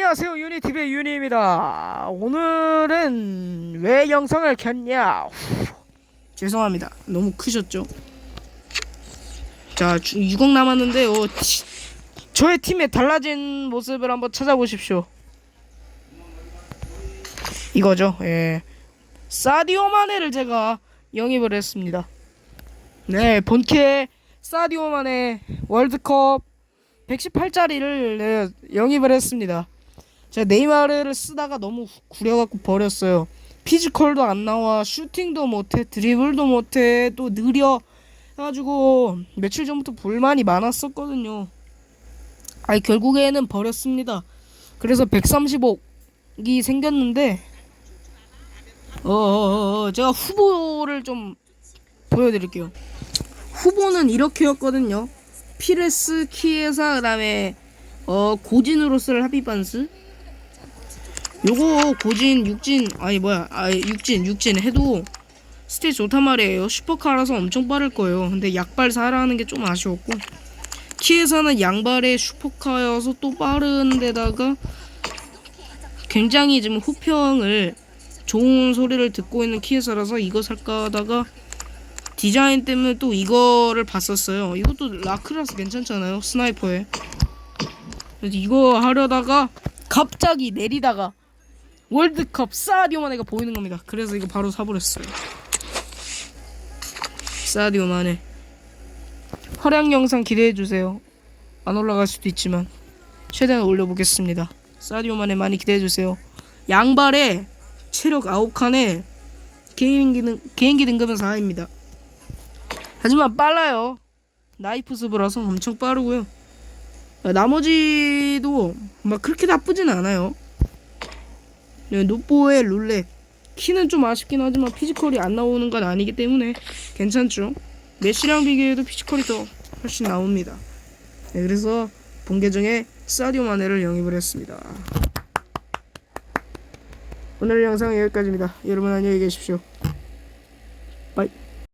안녕하세요. 유니티브의 유니입니다. 오늘은 왜 영상을 켰냐? 후, 죄송합니다. 너무 크셨죠? 자 6억 남았는데 요 티- 저의 팀의 달라진 모습을 한번 찾아보십시오. 이거죠? 예. 사디오 마네를 제가 영입을 했습니다. 네. 본캐 사디오 마네 월드컵 118짜리를 네, 영입을 했습니다. 제가 네이마르를 쓰다가 너무 구려갖고 버렸어요. 피지컬도 안 나와, 슈팅도 못해, 드리블도 못해, 또 느려. 해가지고 며칠 전부터 불만이 많았었거든요. 아니 결국에는 버렸습니다. 그래서 130억이 생겼는데 어, 어, 어, 제가 후보를 좀 보여드릴게요. 후보는 이렇게였거든요. 피레스, 키에사, 그다음에 어 고진으로 쓸 하비반스. 요거 고진, 육진 아니 뭐야, 아 육진, 육진 해도 스탯 좋단 말이에요. 슈퍼카라서 엄청 빠를 거예요. 근데 약발 사라는 게 좀 아쉬웠고 키에사는 양발에 슈퍼카여서 또 빠른 데다가 굉장히 지금 호평을 좋은 소리를 듣고 있는 키에사라서 이거 살까 하다가 디자인 때문에 또 이거를 봤었어요. 이것도 라크라스 괜찮잖아요. 스나이퍼에. 이거 하려다가 갑자기 내리다가 월드컵 사디오 마네가 보이는 겁니다. 그래서 이거 바로 사버렸어요. 사디오 마네. 활약 영상 기대해 주세요. 안 올라갈 수도 있지만 최대한 올려보겠습니다. 사디오 마네 많이 기대해 주세요. 양발에 체력 9칸에 개인기, 등, 개인기 등급은 4입니다. 하지만 빨라요. 나이프 스브라서 엄청 빠르고요. 아, 나머지도 막 그렇게 나쁘진 않아요. 네, 노보의 룰렛 키는 좀 아쉽긴 하지만 피지컬이 안 나오는 건 아니기 때문에 괜찮죠. 메시랑 비교해도 피지컬이 더 훨씬 나옵니다. 네, 그래서 본 계정에 사디오 마네를 영입을 했습니다. 오늘 영상은 여기까지입니다. 여러분 안녕히 계십시오. 바이.